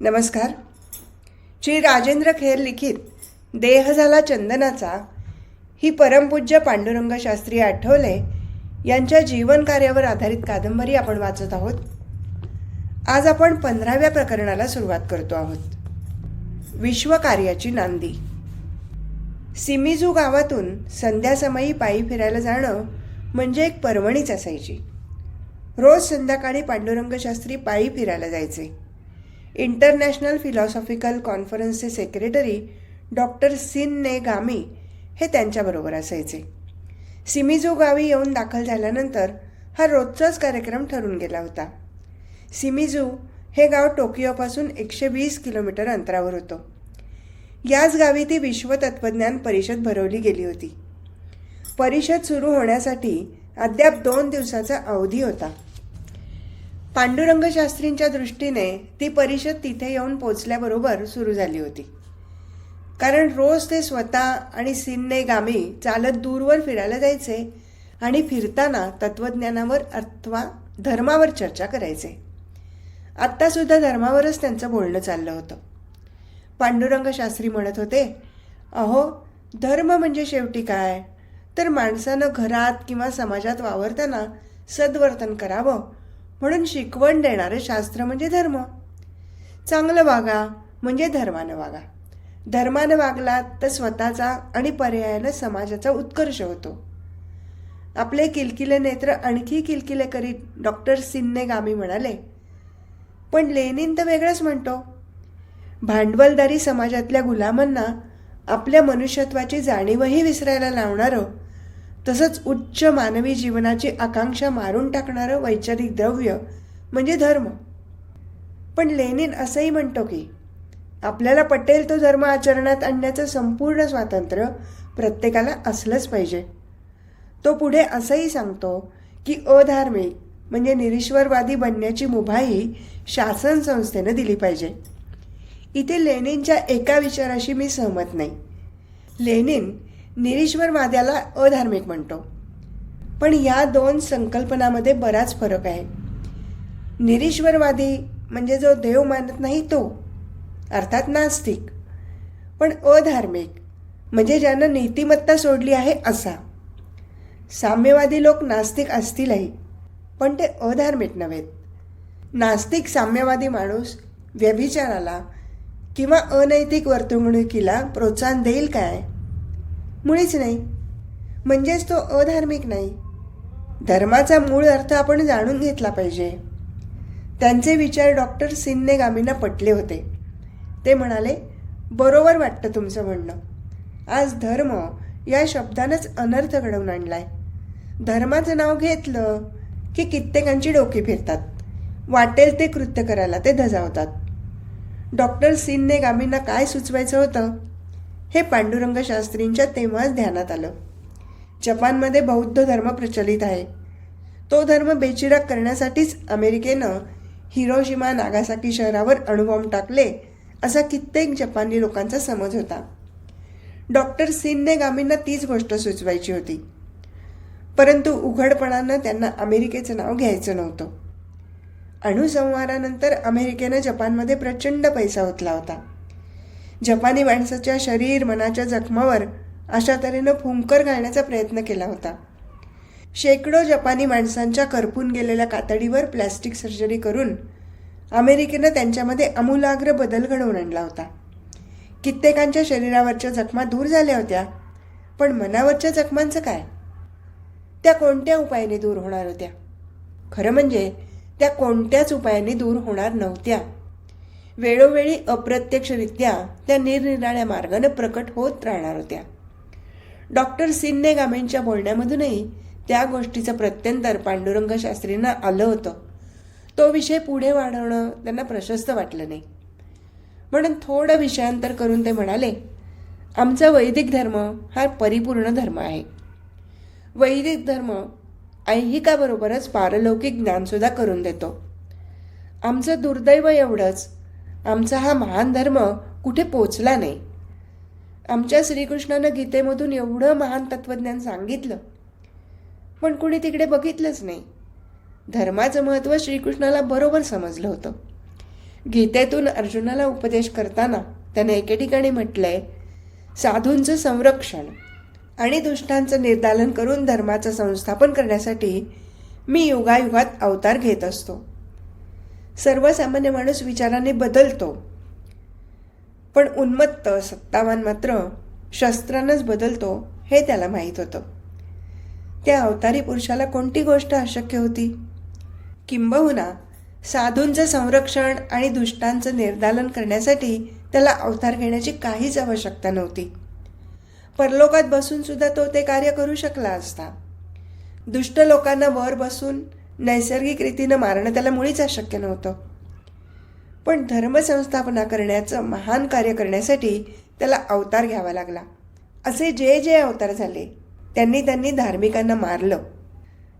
नमस्कार. श्री राजेंद्र खेर लिखित देह झाला चंदनाचा ही परमपूज्य पांडुरंग शास्त्री आठवले यांच्या जीवनकार्यावर आधारित कादंबरी आपण वाचत आहोत. आज आपण पंधराव्या प्रकरणाला सुरुवात करतो आहोत. विश्वकार्याची नांदी. सिमिजू गावातून संध्यासमयी पायी फिरायला जाणं म्हणजे एक पर्वणीच असायची. रोज संध्याकाळी पांडुरंग शास्त्री पायी फिरायला जायचे. इंटरनॅशनल फिलॉसॉफिकल कॉन्फरन्सचे सेक्रेटरी डॉक्टर सिन ने गामी हे त्यांच्याबरोबर असायचे. सिमिजू गावी येऊन दाखल झाल्यानंतर हा रोजचाच कार्यक्रम ठरून गेला होता. सिमिजू हे गाव टोकियोपासून एकशे वीस किलोमीटर अंतरावर होतं. याच गावी ती विश्व तत्त्वज्ञान परिषद भरवली गेली होती. परिषद सुरू होण्यासाठी अद्याप दोन दिवसाचा अवधी होता. पांडुरंग शास्त्रींच्या दृष्टीने ती परिषद तिथे येऊन पोचल्याबरोबर सुरू झाली होती. कारण रोज ते स्वतः आणि सिन्ने गामी चालत दूरवर फिरायला जायचे आणि फिरताना तत्त्वज्ञानावर अथवा धर्मावर चर्चा करायचे. आत्तासुद्धा धर्मावरच त्यांचं बोलणं चाललं होतं. पांडुरंग शास्त्री म्हणत होते अहो धर्म म्हणजे शेवटी काय? तर माणसानं घरात किंवा समाजात वावरताना सद्वर्तन करावं म्हणून शिकवण देणारं शास्त्र म्हणजे धर्म. चांगलं वागा म्हणजे धर्मानं वागा. धर्मानं वागलात तर स्वतःचा आणि पर्यायानं समाजाचा उत्कर्ष होतो. आपले किलकिले नेत्र आणखी किलकिले करीत डॉक्टर सिन्ने गामी म्हणाले पण लेनिन तर वेगळंच म्हणतो. भांडवलदारी समाजातल्या गुलामांना आपल्या मनुष्यत्वाची जाणीवही विसरायला लावणारं तसंच उच्च मानवी जीवनाची आकांक्षा मारून टाकणारं वैचारिक द्रव्य म्हणजे धर्म. पण लेनिन असंही म्हणतो की आपल्याला पटेल तो धर्म आचरणात आणण्याचं संपूर्ण स्वातंत्र्य प्रत्येकाला असलंच पाहिजे. तो पुढे असंही सांगतो की अधार्मिक म्हणजे निरीश्वरवादी बनण्याची मुभाही शासन संस्थेनं दिली पाहिजे. इथे लेनिनच्या एका विचाराशी मी सहमत नाही. लेनिन निरीश्वरवाद्याला अधार्मिक म्हणतो. पण या दोन संकल्पनामध्ये बराच फरक आहे. निरीश्वरवादी म्हणजे जो देव मानत नाही तो अर्थात नास्तिक. पण अधार्मिक म्हणजे ज्यानं नीतिमत्ता सोडली आहे असा. साम्यवादी लोक नास्तिक असतीलही पण ते अधार्मिक नव्हेत नास्तिक साम्यवादी माणूस व्यभिचाराला किंवा अनैतिक वर्तवणुकीला प्रोत्साहन देईल काय? मुळीच नाही. म्हणजेच तो अधार्मिक नाही. धर्माचा मूळ अर्थ आपण जाणून घेतला पाहिजे. त्यांचे विचार डॉक्टर सिन्ने गामींना पटले होते. ते म्हणाले बरोबर वाटतं तुमचं म्हणणं. आज धर्म या शब्दानंच अनर्थ घडवून आणलाय. धर्माचं नाव घेतलं की कित्येकांची डोकी फिरतात. वाटेल ते कृत्य करायला ते धजावतात. डॉक्टर सिन्ने गामींना काय सुचवायचं होतं? हे पांडुरंग शास्त्रींच्या तेव्हाच ध्यानात आलं. जपानमध्ये बौद्ध धर्म प्रचलित आहे. तो धर्म बेचिराग करण्यासाठीच अमेरिकेनं हिरोशिमा नागासाकी शहरावर अणुबॉम्ब टाकले असा कित्येक जपानी लोकांचा समज होता. डॉक्टर सिनने गामींना तीच गोष्ट सुचवायची होती. परंतु उघडपणानं त्यांना अमेरिकेचं नाव घ्यायचं नव्हतं. अणुसंहारानंतर अमेरिकेनं जपानमध्ये प्रचंड पैसा ओतला होता. जपानी माणसाच्या शरीर मनाच्या जखमावर अशा तऱ्हेनं फुंकर घालण्याचा प्रयत्न केला होता. शेकडो जपानी माणसांच्या करपून गेलेल्या कातडीवर प्लॅस्टिक सर्जरी करून अमेरिकेनं त्यांच्यामध्ये आमूलाग्र बदल घडवून आणला होता. कित्येकांच्या शरीरावरच्या जखमा दूर झाल्या होत्या पण मनावरच्या जखमांचं काय? त्या कोणत्या उपायाने दूर होणार होत्या? खरं म्हणजे त्या कोणत्याच उपायाने दूर होणार नव्हत्या. वेळोवेळी अप्रत्यक्षरित्या त्या निरनिराळ्या मार्गानं प्रकट होत राहणार होत्या. डॉक्टर सिन्ने गामेंच्या बोलण्यामधूनही त्या गोष्टीचं प्रत्यंतर पांडुरंग शास्त्रींना आलं होतं. तो विषय पुढे वाढवणं त्यांना प्रशस्त वाटलं नाही. म्हणून थोडं विषयांतर करून ते म्हणाले आमचा वैदिक धर्म हा परिपूर्ण धर्म आहे. वैदिक धर्म ऐहिकाबरोबरच पारलौकिक ज्ञानसुद्धा करून देतो. आमचं दुर्दैव एवढंच आमचा हा महान धर्म कुठे पोचला नाही. आमच्या श्रीकृष्णानं गीतेमधून एवढं महान तत्त्वज्ञान सांगितलं. पण कुणी तिकडे बघितलंच नाही. धर्माचं महत्त्व श्रीकृष्णाला बरोबर समजलं होतं. गीतेतून अर्जुनाला उपदेश करताना त्याने एके ठिकाणी म्हटलंय साधूंचं संरक्षण आणि दुष्टांचं निर्दालन करून धर्माचं संस्थापन करण्यासाठी मी युगायुगात अवतार घेत असतो. सर्वसामान्य माणूस विचाराने बदलतो. पण उन्मत्त सत्तावान मात्र शस्त्रानंच बदलतो हे त्याला माहीत होतं. त्या अवतारी पुरुषाला कोणती गोष्ट अशक्य होती? किंबहुना साधूंचं संरक्षण आणि दुष्टांचं निर्दालन करण्यासाठी त्याला अवतार घेण्याची काहीच आवश्यकता नव्हती. परलोकात बसूनसुद्धा तो ते कार्य करू शकला असता. दुष्ट लोकांना वर बसून नैसर्गिक रीतीनं मारणं त्याला मुळीच अशक्य नव्हतं. पण धर्मसंस्थापना करण्याचं महान कार्य करण्यासाठी त्याला अवतार घ्यावा लागला. असे जे जे अवतार झाले त्यांनी त्यांनी धार्मिकांना मारलं.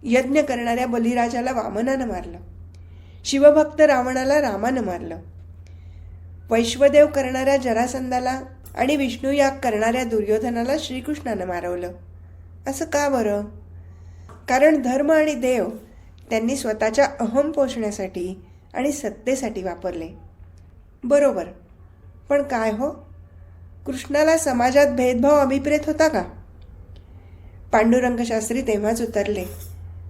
यज्ञ करणाऱ्या बलिराजाला वामनानं मारलं. शिवभक्त रावणाला रामानं मारलं. वैश्वदेव करणाऱ्या जरासंधाला आणि विष्णुयाग करणाऱ्या दुर्योधनाला श्रीकृष्णानं मारवलं. असं का बरं? कारण धर्म आणि देव त्यांनी स्वतःच्या अहम पोषण्यासाठी आणि सत्तेसाठी वापरले. बरोबर. पण काय हो? कृष्णाला समाजात भेदभाव अभिप्रेत होता का? पांडुरंगशास्त्री तेव्हाच उतरले.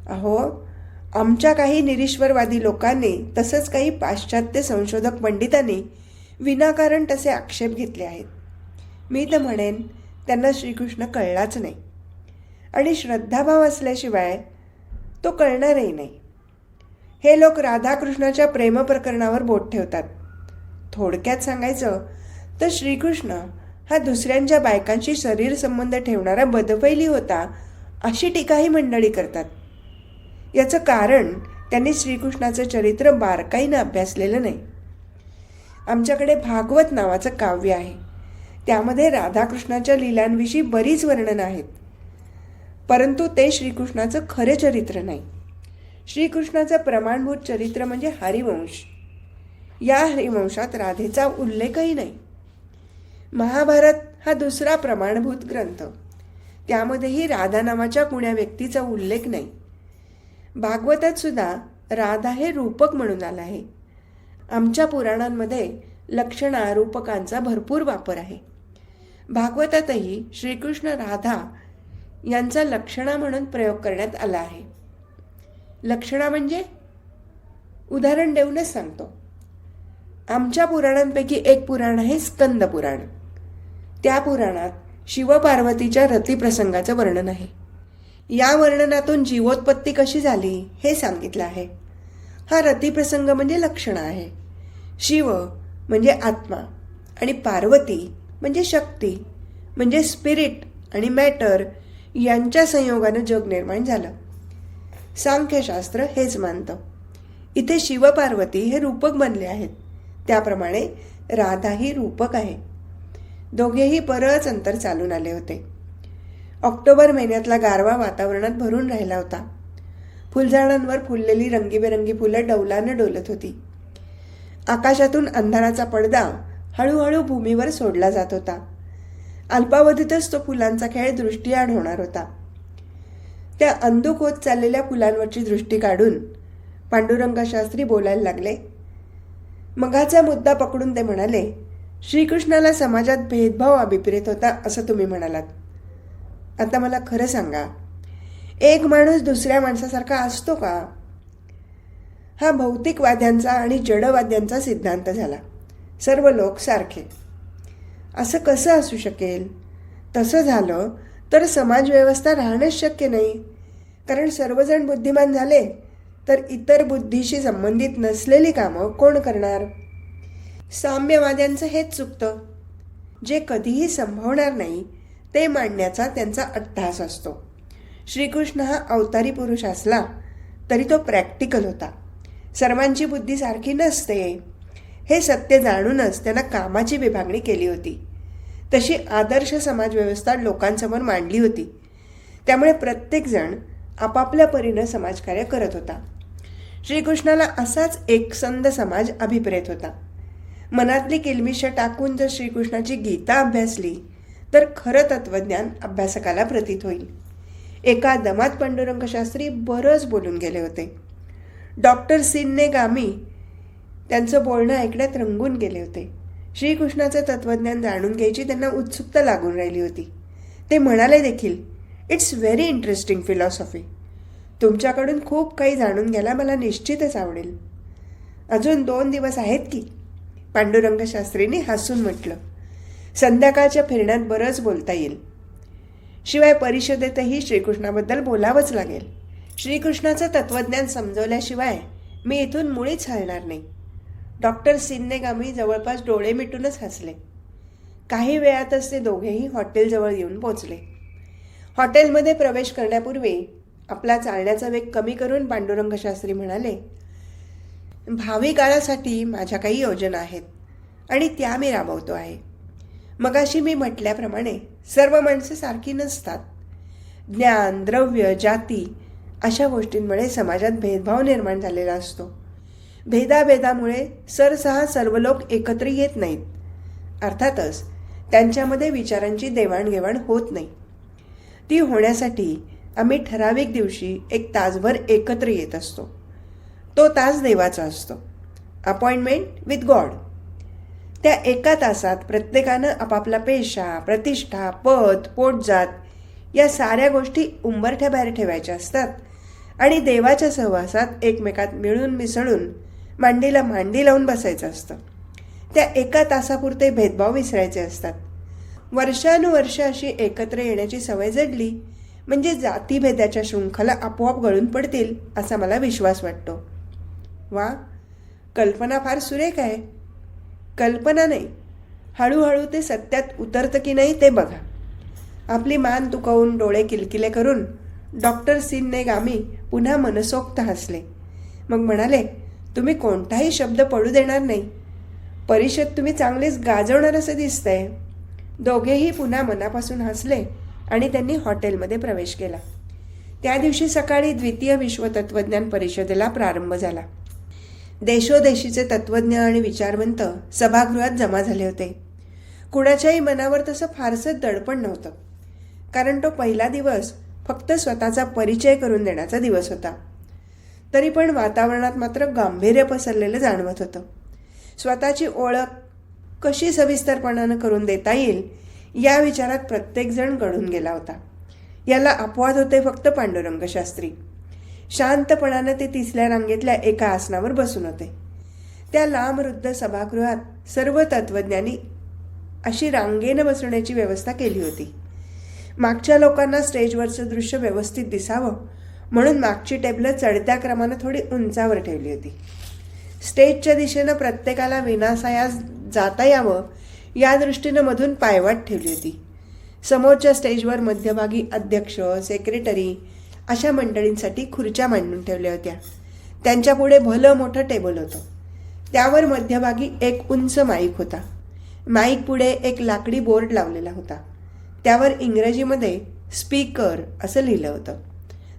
अहो आमच्या काही निरीश्वरवादी लोकांनी तसंच काही पाश्चात्य संशोधक पंडितांनी विनाकारण तसे आक्षेप घेतले आहेत. मी तर म्हणेन त्यांना श्रीकृष्ण कळलाच नाही. आणि श्रद्धाभाव असल्याशिवाय तो कळणारही नाही. हे लोक राधाकृष्णाच्या प्रेमप्रकरणावर बोट ठेवतात. थोडक्यात सांगायचं तर श्रीकृष्ण हा दुसऱ्यांच्या बायकांशी शरीर संबंध ठेवणारा बदपैली होता अशी टीकाही मंडळी करतात. याचं कारण त्यांनी श्रीकृष्णाचं चरित्र बारकाईनं अभ्यासलेलं नाही. आमच्याकडे भागवत नावाचं काव्य आहे. त्यामध्ये राधाकृष्णाच्या लीलांविषयी बरीच वर्णनं आहेत. परंतु ते श्रीकृष्णाचं खरे चरित्र नाही. श्रीकृष्णाचं प्रमाणभूत चरित्र म्हणजे हरिवंश. या हरिवंशात राधेचा उल्लेखही नाही. महाभारत हा दुसरा प्रमाणभूत ग्रंथ. त्यामध्येही राधा नावाच्या कुण्या व्यक्तीचा उल्लेख नाही. भागवतात सुद्धा राधा हे रूपक म्हणून आलं आहे. आमच्या पुराणांमध्ये लक्षणा रूपकांचा भरपूर वापर आहे. भागवतातही श्रीकृष्ण राधा यांचा लक्षणा म्हणून प्रयोग करण्यात आला आहे. लक्षणा म्हणजे? उदाहरण देऊनच सांगतो. आमच्या पुराणांपैकी एक पुराण आहे स्कंद पुराण. त्या पुराणात शिवपार्वतीच्या रतीप्रसंगाचं वर्णन आहे. या वर्णनातून जीवोत्पत्ती कशी झाली हे सांगितलं आहे. हा रतीप्रसंग म्हणजे लक्षण आहे. शिव म्हणजे आत्मा आणि पार्वती म्हणजे शक्ती म्हणजे स्पिरिट आणि मॅटर यांच्या संयोगानं जग निर्माण झालं. सांख्यशास्त्र हेच मानतं. इथे शिवपार्वती हे रूपक बनले आहेत. त्याप्रमाणे राधा ही रूपक आहे. दोघेही बरंच अंतर चालून आले होते. ऑक्टोबर महिन्यातला गारवा वातावरणात भरून राहिला होता. फुलझाडांवर फुललेली रंगीबेरंगी फुलं डौलानं डोलत होती. आकाशातून अंधाराचा पडदा हळूहळू भूमीवर सोडला जात होता. अल्पावधीतच तो फुलांचा खेळ दृष्टीआड होणार होता. त्या अंधुक होत चाललेल्या फुलांवरची दृष्टी काढून पांडुरंग शास्त्री बोलायला लागले. मगाचा मुद्दा पकडून ते म्हणाले श्रीकृष्णाला समाजात भेदभाव अभिप्रेत होता असं तुम्ही म्हणालात. आता मला खरं सांगा एक माणूस दुसऱ्या माणसासारखा असतो का? हा भौतिकवाद्यांचा आणि जडवाद्यांचा सिद्धांत झाला. सर्व लोक सारखे. असं कसं असू शकेल? तसं झालं तर समाजव्यवस्था राहणंच शक्य नाही. कारण सर्वजण बुद्धिमान झाले तर इतर बुद्धीशी संबंधित नसलेली कामं कोण करणार? साम्यवाद्यांचं हेच चुकतं. जे कधीही संभवणार नाही ते मांडण्याचा त्यांचा अट्टहास असतो. श्रीकृष्ण हा अवतारी पुरुष असला तरी तो प्रॅक्टिकल होता. सर्वांची बुद्धी सारखी नसते. हे सत्य जाणूनच त्यांना कामाची विभागणी केली होती. तशी आदर्श समाजव्यवस्था लोकांसमोर मांडली होती. त्यामुळे प्रत्येकजण आपापल्या परीनं समाजकार्य करत होता. श्रीकृष्णाला असाच एकसंद समाज अभिप्रेत होता. मनातली किलमिश टाकून जर श्रीकृष्णाची गीता अभ्यासली तर खरं तत्वज्ञान अभ्यासकाला प्रतीत होईल. एका दमात पांडुरंगशास्त्री बरंच बोलून गेले होते. डॉक्टर सिन्ने गामी त्यांचं बोलणं ऐकण्यात रंगून गेले होते. श्रीकृष्णाचं तत्त्वज्ञान जाणून घ्यायची त्यांना उत्सुकता लागून राहिली होती. ते म्हणाले देखील इट्स व्हेरी इंटरेस्टिंग फिलॉसॉफी तुमच्याकडून खूप काही जाणून घ्यायला मला निश्चितच आवडेल. अजून दोन दिवस आहेत की. पांडुरंग शास्त्रीने हसून म्हटलं संध्याकाळच्या फिरण्यात बरंच बोलता येईल. शिवाय परिषदेतही श्रीकृष्णाबद्दल बोलावंच लागेल. श्रीकृष्णाचं तत्त्वज्ञान समजवल्याशिवाय मी इथून मुळीच हलणार नाही. डॉक्टर सिन्नेगामी जवळपास डोळे मिटूनच हसले. काही वेळातच ते दोघेही हॉटेलजवळ येऊन पोचले हॉटेलमध्ये प्रवेश करण्यापूर्वी आपला चालण्याचा वेग कमी करून पांडुरंग शास्त्री म्हणाले भावी काळासाठी माझ्या काही योजना आहेत आणि त्या मी राबवतो आहे. मगाशी मी म्हटल्याप्रमाणे सर्व माणसं सारखी नसतात. ज्ञान द्रव्य जाती अशा गोष्टींमुळे समाजात भेदभाव निर्माण झालेला असतो. भेदाभेदामुळे सरसहा सर्व लोक एकत्र येत नाहीत. अर्थातच त्यांच्यामध्ये विचारांची देवाणघेवाण होत नाही. ती होण्यासाठी आम्ही ठराविक दिवशी एक तासभर एकत्र येत असतो. तो तास देवाचा असतो. अपॉइंटमेंट विथ गॉड त्या एका तासात प्रत्येकानं आपापला पेशा प्रतिष्ठा पद पोटजात या साऱ्या गोष्टी उंबरठ्या बाहेर ठेवायच्या असतात आणि देवाच्या सहवासात एकमेकात मिळून मिसळून मांडीला मांडी लावून बसायचं असतं. त्या एका तासापुरते भेदभाव विसरायचे असतात. वर्षानुवर्ष अशी एकत्र येण्याची सवय जडली म्हणजे जातीभेदाच्या शृंखला आपोआप गळून पडतील असा मला विश्वास वाटतो. वा कल्पना फार सुरेख आहे. कल्पना नाही हळूहळू ते सत्यात उतरतं की नाही ते बघा. आपली मान तुकवून डोळे किलकिले करून डॉक्टर सिनने गामी पुन्हा मनसोक्त हसले. मग म्हणाले तुम्ही कोणताही शब्द पडू देणार नाही. परिषद तुम्ही चांगलेच गाजवणार असं दिसतंय. दोघेही पुन्हा मनापासून हसले आणि त्यांनी हॉटेलमध्ये प्रवेश केला. त्या दिवशी सकाळी द्वितीय विश्व तत्त्वज्ञान परिषदेला प्रारंभ झाला. देशोदेशीचे तत्त्वज्ञ आणि विचारवंत सभागृहात जमा झाले होते. कुणाच्याही मनावर तसं फारसं दडपण नव्हतं. कारण तो पहिला दिवस फक्त स्वतःचा परिचय करून देण्याचा दिवस होता. तरी पण वातावरणात मात्र गांभीर्य पसरलेलं जाणवत होतं. स्वतःची ओळख कशी सविस्तरपणानं करून देता येईल या विचारात प्रत्येकजण घडून गेला होता. याला अपवाद होते फक्त पांडुरंग शास्त्री शांतपणानं ते तिसऱ्या रांगेतल्या एका आसनावर बसून होते. त्या लांब वृद्ध सभागृहात सर्व तत्वज्ञांनी अशी रांगेनं बसवण्याची व्यवस्था केली होती. मागच्या लोकांना स्टेजवरचं दृश्य व्यवस्थित दिसावं म्हणून मागची टेबलं चढत्या क्रमानं थोडी उंचावर ठेवली होती. स्टेजच्या दिशेनं प्रत्येकाला विनासायास जाता यावं या दृष्टीनं मधून पायवाट ठेवली होती. समोरच्या स्टेजवर मध्यभागी अध्यक्ष सेक्रेटरी अशा मंडळींसाठी खुर्च्या मांडून ठेवल्या होत्या. त्यांच्यापुढे भलं मोठं टेबल होतं. त्यावर मध्यभागी एक उंच माईक होता. माईक पुढे एक लाकडी बोर्ड लावलेला होता. त्यावर इंग्रजीमध्ये स्पीकर असं लिहिलं होतं.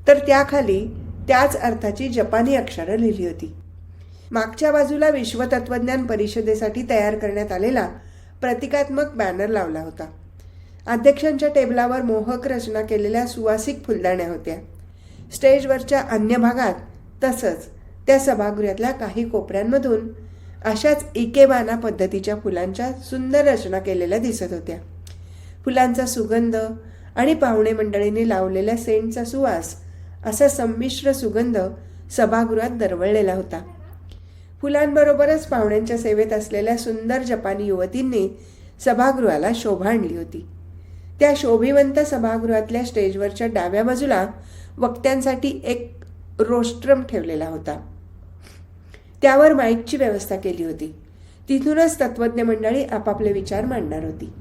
तर त्याखाली त्याच अर्थाची जपानी अक्षरं लिहिली होती. मागच्या बाजूला विश्वतत्वज्ञान परिषदेसाठी तयार करण्यात आलेला प्रतिकात्मक बॅनर लावला होता. अध्यक्षांच्या टेबलावर मोहक रचना केलेल्या सुवासिक फुलदाण्या होत्या. स्टेजवरच्या अन्य भागात तसंच त्या सभागृहातल्या काही कोपऱ्यांमधून अशाच इकेबाना पद्धतीच्या फुलांच्या सुंदर रचना केलेल्या दिसत होत्या. फुलांचा सुगंध आणि पाहुणे मंडळींनी लावलेल्या सेंटचा सुवास असा संमिश्र सुगंध सभागृहात दरवळलेला होता. फुलांबरोबरच पाहुण्यांच्या सेवेत असलेल्या सुंदर जपानी युवतींनी सभागृहाला शोभा आणली होती. त्या शोभिवंत सभागृहातल्या स्टेजवरच्या डाव्या बाजूला वक्त्यांसाठी एक रोस्ट्रम ठेवलेला होता. त्यावर माईकची व्यवस्था केली होती. तिथूनच तत्वज्ञ मंडळी आपापले विचार मांडणार होती.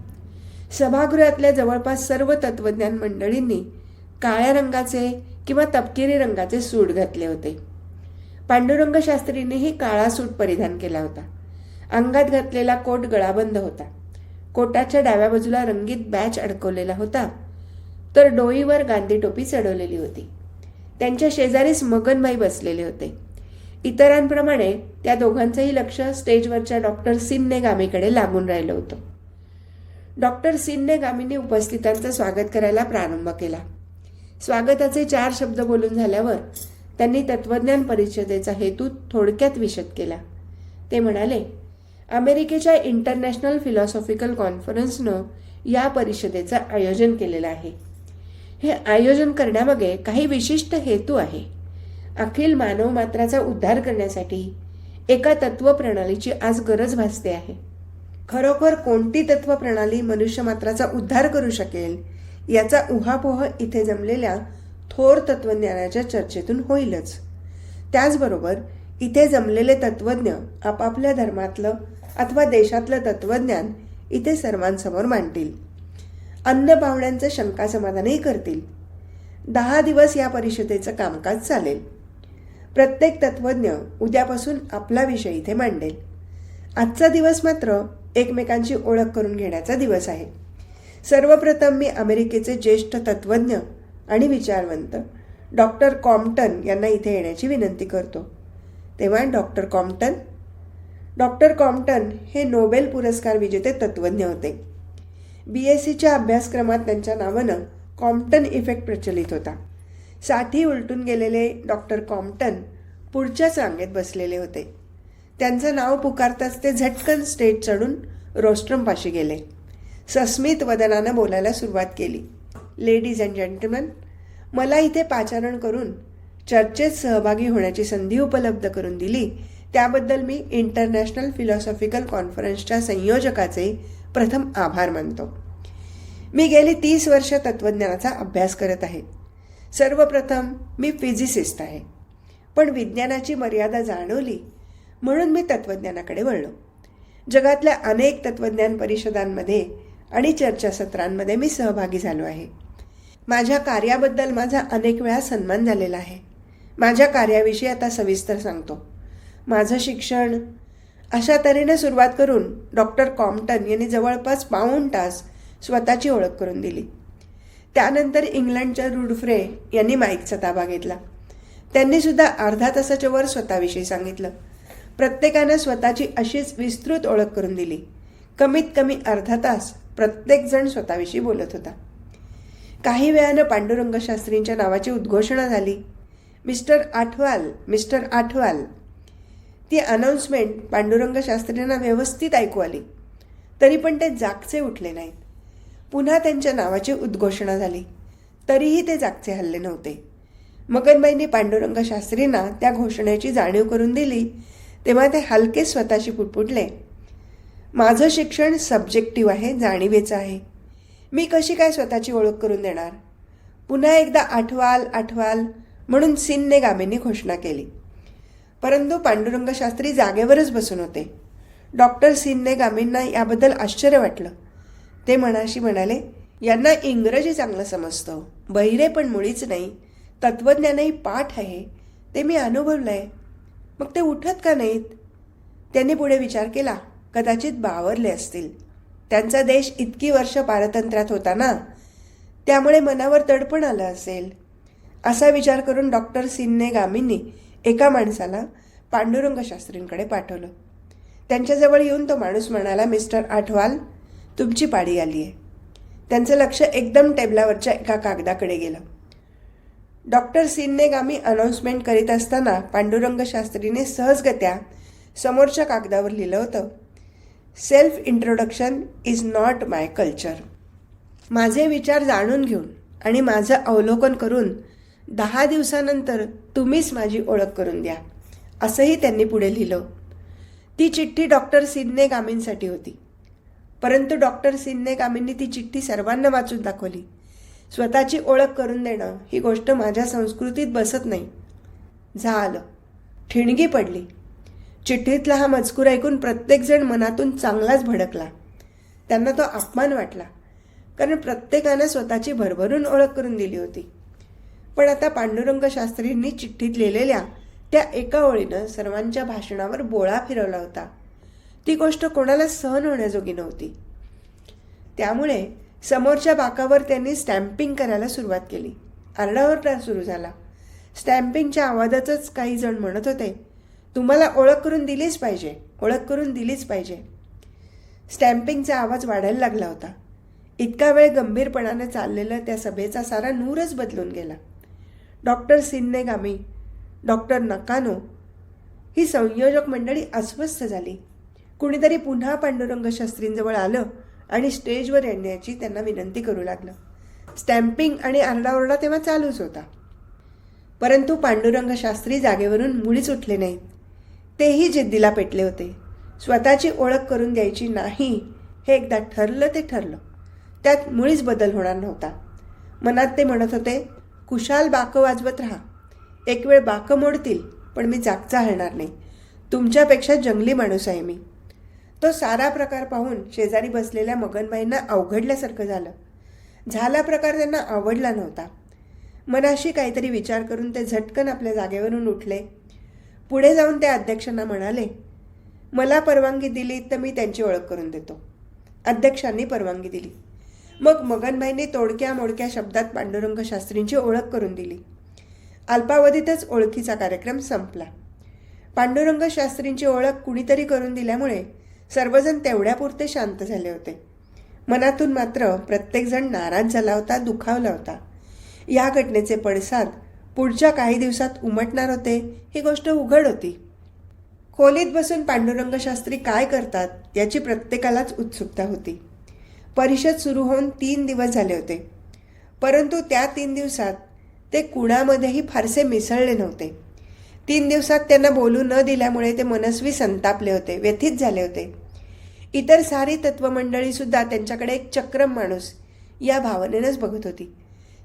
सभागृहातल्या जवळपास सर्व तत्वज्ञान मंडळींनी काळ्या रंगाचे किंवा तपकिरी रंगाचे सूट घातले होते. पांडुरंग शास्त्रीनेही काळा सूट परिधान केला होता. अंगात घातलेला कोट गळाबंद होता. कोटाच्या डाव्या बाजूला रंगीत बॅच अडकवलेला होता. तर डोईवर गांधी टोपी चढवलेली होती. त्यांच्या शेजारीच मगनबाई बसलेले होते. इतरांप्रमाणे त्या दोघांचंही लक्ष स्टेजवरच्या डॉक्टर सिन्ने गामीकडे लागून राहिलं होतं. डॉक्टर सिन्ने गामीने उपस्थितांचं स्वागत करायला प्रारंभ केला. स्वागताचे चार शब्द बोलून झाल्यावर त्यांनी तत्वज्ञान परिषदेचा हेतू थोडक्यात विशद केला. ते म्हणाले अमेरिकेच्या इंटरनॅशनल फिलॉसॉफिकल कॉन्फरन्सनं या परिषदेचं आयोजन केलेलं आहे. हे आयोजन करण्यामागे काही विशिष्ट हेतू आहे. अखिल मानव मात्राचा उद्धार करण्यासाठी एका तत्वप्रणालीची आज गरज भासते आहे. खरोखर कोणती तत्वप्रणाली मनुष्यमात्राचा उद्धार करू शकेल याचा उहापोह इथे जमलेल्या थोर तत्वज्ञानाच्या चर्चेतून होईलच. त्याचबरोबर इथे जमलेले तत्वज्ञ आपापल्या धर्मातलं अथवा देशातलं तत्वज्ञान इथे सर्वांसमोर मांडतील. अन्न पाहुण्यांचं शंका समाधानही करतील. दहा दिवस या परिषदेचं कामकाज चालेल. प्रत्येक तत्वज्ञ उद्यापासून आपला विषय इथे मांडेल. आजचा दिवस मात्र एकमेकांची ओळख करून घेण्याचा दिवस आहे. सर्वप्रथम मी अमेरिकेचे ज्येष्ठ तत्त्वज्ञ आणि विचारवंत डॉक्टर कॉम्प्टन यांना इथे येण्याची विनंती करतो. तेव्हा डॉक्टर कॉम्प्टन डॉक्टर कॉम्प्टन हे नोबेल पुरस्कार विजेते तत्त्वज्ञ होते. बी एस सीच्या अभ्यासक्रमात त्यांच्या नावानं कॉम्प्टन इफेक्ट प्रचलित होता. साठी उलटून गेलेले डॉक्टर कॉम्प्टन पुढच्याच रांगेत बसलेले होते. त्यांचं नाव पुकारताच ते झटकन स्टेज चढून रोस्ट्रमपाशी गेले. सस्मित वदनानं बोलायला सुरुवात केली. लेडीज अँड जेंटलमन मला इथे पाचारण करून चर्चेत सहभागी होण्याची संधी उपलब्ध करून दिली. त्याबद्दल मी इंटरनॅशनल फिलॉसॉफिकल कॉन्फरन्सच्या संयोजकाचे प्रथम आभार मानतो. मी गेली तीस वर्ष तत्त्वज्ञानाचा अभ्यास करत आहे. सर्वप्रथम मी फिजिसिस्ट आहे. पण विज्ञानाची मर्यादा जाणवली म्हणून मी तत्त्वज्ञानाकडे वळलो. जगातल्या अनेक तत्त्वज्ञान परिषदांमध्ये आणि चर्चासत्रांमध्ये मी सहभागी झालो आहे. माझ्या कार्याबद्दल माझा अनेक वेळा सन्मान झालेला आहे. माझ्या कार्याविषयी आता सविस्तर सांगतो. माझं शिक्षण अशा तऱ्हेने सुरुवात करून डॉक्टर कॉम्प्टन यांनी जवळपास पाऊण तास स्वतःची ओळख करून दिली. त्यानंतर इंग्लंडच्या रुडफ्रे यांनी माईकचा ताबा घेतला. त्यांनी सुद्धा अर्धा तासाच्या वर स्वतःविषयी सांगितलं. प्रत्येकानं स्वतःची अशीच विस्तृत ओळख करून दिली. कमीत कमी अर्धा तास प्रत्येकजण स्वतःविषयी बोलत होता. काही वेळानं पांडुरंगशास्त्रींच्या नावाची उद्घोषणा झाली. Mister Athawale mister Athawale. ती अनाऊन्समेंट पांडुरंगशास्त्रींना व्यवस्थित ऐकू आली. तरी पण ते जागचे उठले नाहीत. पुन्हा त्यांच्या नावाची उद्घोषणा झाली. तरीही ते जागचे हल्ले नव्हते. मगनबाईंनी पांडुरंगशास्त्रींना त्या घोषणेची जाणीव करून दिली. तेव्हा ते हलके स्वतःशी पुटपुटले. माझं शिक्षण सब्जेक्टिव्ह आहे जाणीवेचं आहे. मी कशी काय स्वतःची ओळख करून देणार? पुन्हा एकदा आठवाल आठवाल म्हणून सिनने गामेंनी घोषणा केली. परंतु पांडुरंग शास्त्री जागेवरच बसून होते. डॉक्टर सिनने गामींना याबद्दल आश्चर्य वाटलं. ते म्हणाशी म्हणाले यांना इंग्रजी चांगलं समजतं. बहिरे पण मुळीच नाही. तत्त्वज्ञानही पाठ आहे. ते मी अनुभवलं आहे मग ते उठत का नाहीत? त्यांनी पुढे विचार केला. कदाचित बावरले असतील. त्यांचा देश इतकी वर्ष पारतंत्र्यात होता ना? त्यामुळे मनावर तडपण आलं असेल. असा विचार करून डॉक्टर सिन्ने गामींनी एका माणसाला पांडुरंग शास्त्रींकडे पाठवलं. त्यांच्याजवळ येऊन तो माणूस म्हणाला मिस्टर आठवाल तुमची पाळी आली आहे त्यांचं लक्ष एकदम टेबलावरच्या एका कागदाकडे गेलं. डॉक्टर सिन्ने गामी अनाऊन्समेंट करीत असताना पांडुरंग शास्त्रीने सहजगत्या समोरच्या कागदावर लिहिलं होतं. Self introduction is not my culture माझे विचार जाणून घेऊन आणि माझं अवलोकन करून दहा दिवसानंतर तुम्हीच माझी ओळख करून द्या असंही त्यांनी पुढे लिहिलं. ती चिठ्ठी डॉक्टर सिन्ने गामींसाठी होती. परंतु डॉक्टर सिन्ने गामींनी ती चिठ्ठी सर्वांना वाचून दाखवली. स्वतःची ओळख करून देणं ही गोष्ट माझ्या संस्कृतीत बसत नाही. झालं. ठिणगी पडली. चिठ्ठीतला हा मजकूर ऐकून प्रत्येकजण मनातून चांगलाच भडकला. त्यांना तो अपमान वाटला कारण प्रत्येकानं स्वतःची भरभरून ओळख करून दिली होती. पण आता पांडुरंग शास्त्रींनी चिठ्ठीत लिहिलेल्या त्या एका ओळीनं सर्वांच्या भाषणावर बोळा फिरवला होता. ती गोष्ट कोणाला सहन होण्याजोगी नव्हती. त्यामुळे समोरच्या बाकावर त्यांनी स्टॅम्पिंग करायला सुरुवात केली. आरडाओरडा सुरू झाला. स्टॅम्पिंगच्या आवाजातच काही जण म्हणत होते तुम्हाला ओळख करून दिलीच पाहिजे ओळख करून दिलीच पाहिजे. स्टॅम्पिंगचा आवाज वाढायला लागला होता. इतका वेळ गंभीरपणाने चाललेला त्या सभेचा सारा नूरच बदलून गेला. डॉक्टर सिन्नेगामी डॉक्टर नकानो ही संयोजक मंडळी अस्वस्थ झाली. कुणीतरी पुन्हा पांडुरंग शास्त्रींजवळ आलं आणि स्टेजवर येण्याची त्यांना विनंती करू लागलं. स्टॅम्पिंग आणि आरडाओरडा तेव्हा चालूच होता. परंतु पांडुरंग शास्त्री जागेवरून मुळीच उठले नाहीत. तेही जिद्दीला पेटले होते. स्वतःची ओळख करून द्यायची नाही हे एकदा ठरलं ते ठरलं. त्यात मुळीच बदल होणार नव्हता. मनात ते म्हणत होते कुशाल बाकं वाजवत राहा. एक वेळ बाकं मोडतील पण मी जागचा हलणार नाही. तुमच्यापेक्षा जंगली माणूस आहे मी. तो सारा प्रकार पाहून शेजारी बसलेल्या मगनबाईंना अवघडल्यासारखं झालं. झाला प्रकार त्यांना आवडला नव्हता. मनाशी काहीतरी विचार करून ते झटकन आपल्या जागेवरून उठले. पुढे जाऊन त्या अध्यक्षांना म्हणाले मला परवानगी दिली तर मी त्यांची ओळख करून देतो. अध्यक्षांनी परवानगी दिली. मग मगनबाईंनी तोडक्या मोडक्या शब्दात पांडुरंग शास्त्रींची ओळख करून दिली. अल्पावधीतच ओळखीचा कार्यक्रम संपला. पांडुरंग शास्त्रींची ओळख कुणीतरी करून दिल्यामुळे सर्वजण तेवढ्यापुरते शांत झाले होते. मनातून मात्र प्रत्येकजण नाराज झाला होता दुखावला होता. या घटनेचे पडसाद पुढच्या काही दिवसात उमटणार होते ही गोष्ट उघड होती. खोलीत बसून पांडुरंग शास्त्री काय करतात याची प्रत्येकालाच उत्सुकता होती. परिषद सुरू होऊन तीन दिवस झाले होते. परंतु त्या तीन दिवसात ते कुणामध्येही फारसे मिसळले नव्हते. तीन दिवसात त्यांना बोलू न दिल्यामुळे ते मनस्वी संतापले होते व्यथित झाले होते. इतर सारी तत्वमंडळीसुद्धा त्यांच्याकडे एक चक्रम माणूस या भावनेनंच बघत होती.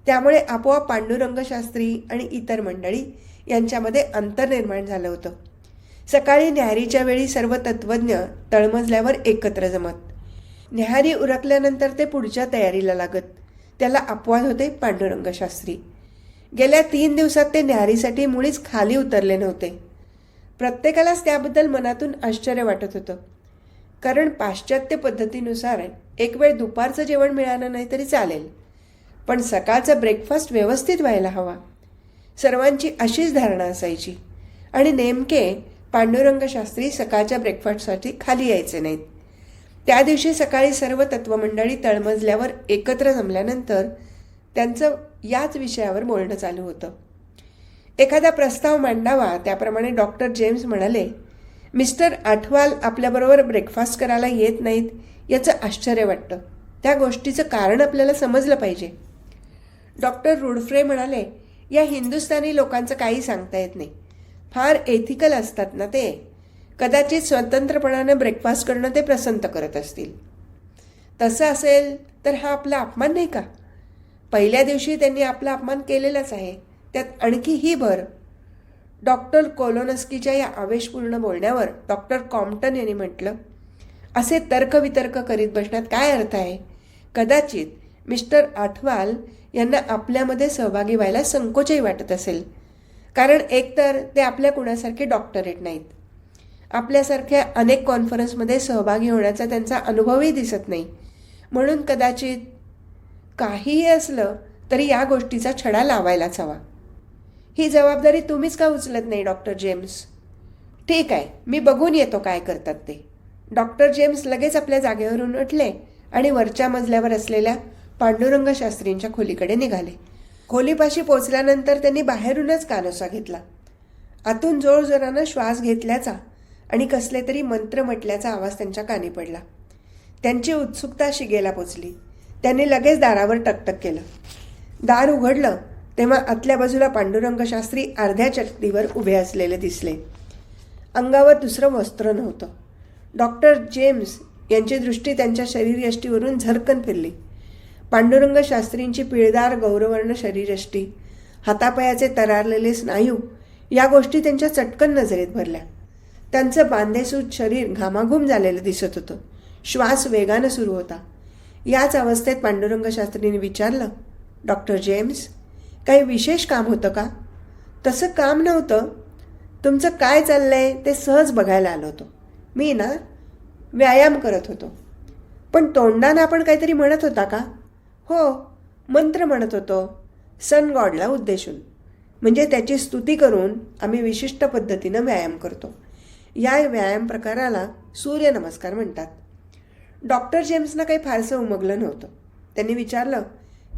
त्यामुळे आपोआप पांडुरंगशास्त्री आणि इतर मंडळी यांच्यामध्ये अंतर निर्माण झालं होतं. सकाळी न्याहारीच्या वेळी सर्व तत्वज्ञ तळमजल्यावर एकत्र जमत. न्याहारी उरकल्यानंतर ते पुढच्या तयारीला लागत. त्याला अपवाद होते पांडुरंगशास्त्री. गेल्या तीन दिवसात ते न्याहारीसाठी मुळीच खाली उतरले नव्हते. प्रत्येकालाच त्याबद्दल मनातून आश्चर्य वाटत होतं. कारण पाश्चात्य पद्धतीनुसार एक वेळ दुपारचं जेवण मिळालं नाही तरी चालेल. पण सकाळचा ब्रेकफास्ट व्यवस्थित व्हायला हवा. सर्वांची अशीच धारणा असायची. आणि नेमके पांडुरंग शास्त्री सकाळच्या ब्रेकफास्टसाठी खाली यायचे नाहीत. त्या दिवशी सकाळी सर्व तत्वमंडळी तळमजल्यावर एकत्र जमल्यानंतर त्यांचं याच विषयावर बोलणं चालू होतं. एखादा प्रस्ताव मांडावा त्याप्रमाणे डॉक्टर जेम्स म्हणाले मिस्टर आठवाल आपल्याबरोबर ब्रेकफास्ट करायला येत नाहीत याचं आश्चर्य वाटतं. त्या गोष्टीचं कारण आपल्याला समजलं पाहिजे. डॉक्टर रुडफ्रे म्हणाले या हिंदुस्थानी लोकांचं काही सांगता येत नाही. फार एथिकल असतात ना ते. कदाचित स्वतंत्रपणानं ब्रेकफास्ट करणं ते प्रसंत करत असतील. तसं असेल तर हा आपला अपमान नाही का? पहिल्या दिवशी त्यांनी आपला अपमान केलेलाच आहे. त्यात आणखी ही भर. डॉक्टर कोलोनस्कीच्या या आवेशपूर्ण बोलण्यावर डॉक्टर कॉम्प्टन यांनी म्हटलं असे तर्कवितर्क करीत बसण्यात काय अर्थ आहे? कदाचित मिस्टर आठवाल यांना आपल्यामध्ये सहभागी व्हायला संकोचही वाटत असेल. कारण एकतर ते आपल्या कुणासारखे डॉक्टरेट नाहीत. आपल्यासारख्या अनेक कॉन्फरन्समध्ये सहभागी होण्याचा त्यांचा अनुभवही दिसत नाही. म्हणून कदाचित काहीही असलं तरी या गोष्टीचा छडा लावायलाच हवा. ही जबाबदारी तुम्हीच का उचलत नाही डॉक्टर जेम्स? ठीक आहे मी बघून येतो काय करतात ते. डॉक्टर जेम्स लगेच आपल्या जागेवरून उठले आणि वरच्या मजल्यावर असलेल्या पांडुरंग शास्त्रींच्या खोलीकडे निघाले. खोलीपाशी पोचल्यानंतर त्यांनी बाहेरूनच कानोसा घेतला. आतून जोरजोरानं श्वास घेतल्याचा आणि कसले तरी मंत्र म्हटल्याचा आवाज त्यांच्या कानी पडला. त्यांची उत्सुकता शिगेला पोचली. त्यांनी लगेच दारावर टकटक केलं. दार उघडलं तेव्हा आतल्या बाजूला पांडुरंग शास्त्री अर्ध्या चटणीवर उभे असलेले दिसले. अंगावर दुसरं वस्त्र नव्हतं. डॉक्टर जेम्स यांची दृष्टी त्यांच्या शरीरयष्टीवरून झरकन फिरली. पांडुरंग शास्त्रींची पिळदार गौरवर्ण शरीरष्टी हातापायाचे तरारलेले स्नायू या गोष्टी त्यांच्या चटकन नजरेत भरल्या. त्यांचं बांधेसूत शरीर घामाघूम झालेलं दिसत होतं. श्वास वेगानं सुरू होता. याच अवस्थेत पांडुरंग शास्त्रीने विचारलं डॉक्टर जेम्स काही विशेष काम होतं का? तसं काम नव्हतं. तुमचं काय चाललंय ते सहज बघायला आलो होतो. मी ना व्यायाम करत होतो. पण तोंडानं आपण काहीतरी म्हणत होता का? हो मंत्र म्हणत होतो सन गॉडला उद्देशून. म्हणजे त्याची स्तुती करून आम्ही विशिष्ट पद्धतीनं व्यायाम करतो. या व्यायाम प्रकाराला सूर्यनमस्कार म्हणतात. डॉक्टर जेम्सना काही फारसं उमगलं नव्हतं. त्यांनी विचारलं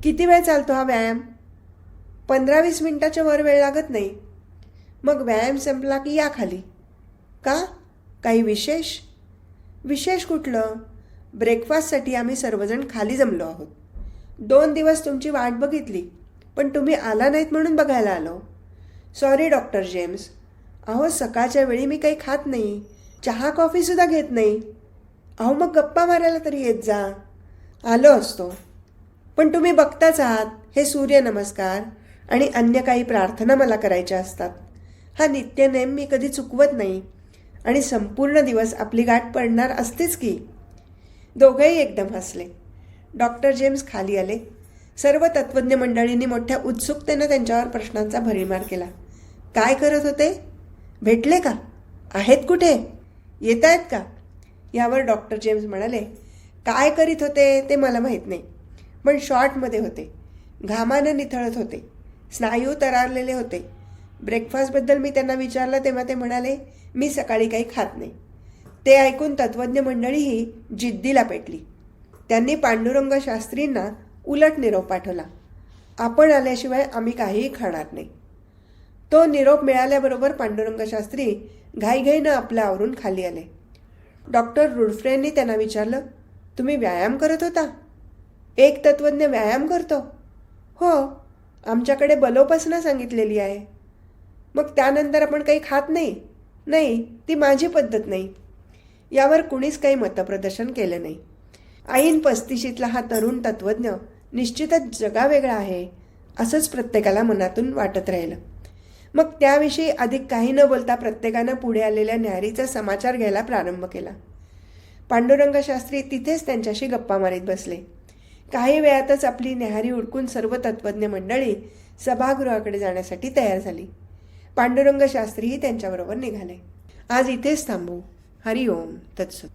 किती वेळ चालतो हा व्यायाम? पंधरा वीस मिनटाच्या वर वेळ लागत नाही. मग व्यायाम संपला की या खाली. का? काही विशेष? विशेष कुठलं? ब्रेकफास्टसाठी आम्ही सर्वजण खाली जमलो आहोत. दोन दिवस तुमची वाट बघितली पण तुम्ही आला नाहीत म्हणून बघायला आलो. सॉरी डॉक्टर जेम्स अहो सकाळच्या वेळी मी काही खात नाही चहा कॉफीसुद्धा घेत नाही. अहो मग गप्पा मारायला तरी येत जा. आलो असतो. पण तुम्ही बघताच आहात हे सूर्यनमस्कार आणि अन्य काही प्रार्थना मला करायच्या असतात. हा नित्यनेम मी कधी चुकवत नाही आणि संपूर्ण दिवस आपली गाठ पडणार असतेच की? दोघंही एकदम हसले. डॉक्टर जेम्स खाली आले. सर्व तत्वज्ञ मंडळींनी मोठ्या उत्सुकतेनं त्यांच्यावर प्रश्नांचा भरीमार केला. काय करत होते? भेटले का? आहेत कुठे? येत आहेत का? यावर डॉक्टर जेम्स म्हणाले काय करीत होते ते मला माहीत नाही. पण शॉर्टमध्ये होते. घामानं निथळत होते. स्नायू तरारलेले होते. ब्रेकफास्टबद्दल मी त्यांना विचारलं तेव्हा ते म्हणाले मी सकाळी काही खात नाही. ते ऐकून तत्त्वज्ञ मंडळीही जिद्दीला पेटली. त्यांनी पांडुरंग शास्त्रींना उलट निरोप पाठवला. आपण आल्याशिवाय आम्ही काहीही खाणार नाही. तो निरोप मिळाल्याबरोबर पांडुरंग शास्त्री घाईघाईनं आपलं आवरून खाली आले. डॉक्टर रुडफ्रेंनी त्यांना विचारलं तुम्ही व्यायाम करत होता? एक तत्वज्ञ व्यायाम करतो? हो आमच्याकडे बलोपासना सांगितलेली आहे. मग त्यानंतर आपण काही खात नाही? नाही ती माझी पद्धत नाही. यावर कुणीच काही मतप्रदर्शन केलं नाही. ऐन पस्तिशीतला हा तरुण तत्वज्ञ निश्चितच जगावेगळा आहे असंच प्रत्येकाला मनातून वाटत राहिलं. मग त्याविषयी अधिक काही न बोलता प्रत्येकानं पुढे आलेल्या न्याहारीचा समाचार घ्यायला प्रारंभ केला. पांडुरंग शास्त्री तिथेच त्यांच्याशी गप्पा मारीत बसले. काही वेळातच आपली न्याहारी उडकून सर्व तत्वज्ञ मंडळी सभागृहाकडे जाण्यासाठी तयार झाली. पांडुरंग शास्त्रीही त्यांच्याबरोबर निघाले. आज इथेच थांबू. हरिओम. तत्सत